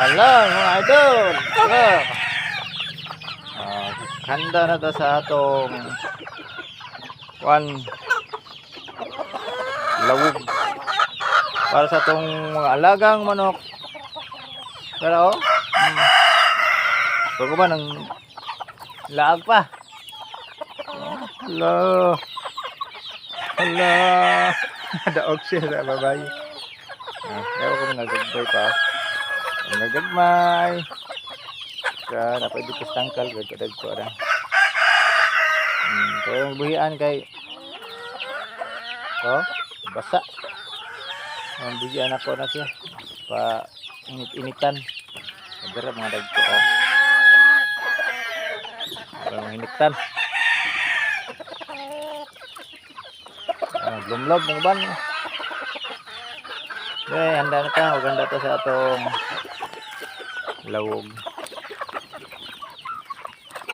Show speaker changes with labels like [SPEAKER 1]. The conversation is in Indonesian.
[SPEAKER 1] Hello mga idol. Hello. Ah, handa na to sa atong one lawig para sa atong mga alagang manok. Pero oh. Hmm. Ba ng laag pa? Hello. Hello. Daog siya sa babae. Ah, ewan ko mga goodbye pa. Ang nagagmay. Ka, napay dito sa tangkal, gagkadag ko na. Hmm, kaya buhian kay Oh, basa. Ang buhian ako na siya. Pa init-initan. Nagarap mga dagko oh. Para mahinitan. Ah, lumlob ng ban. Okay, handa na ta. Maganda to sa atong โลม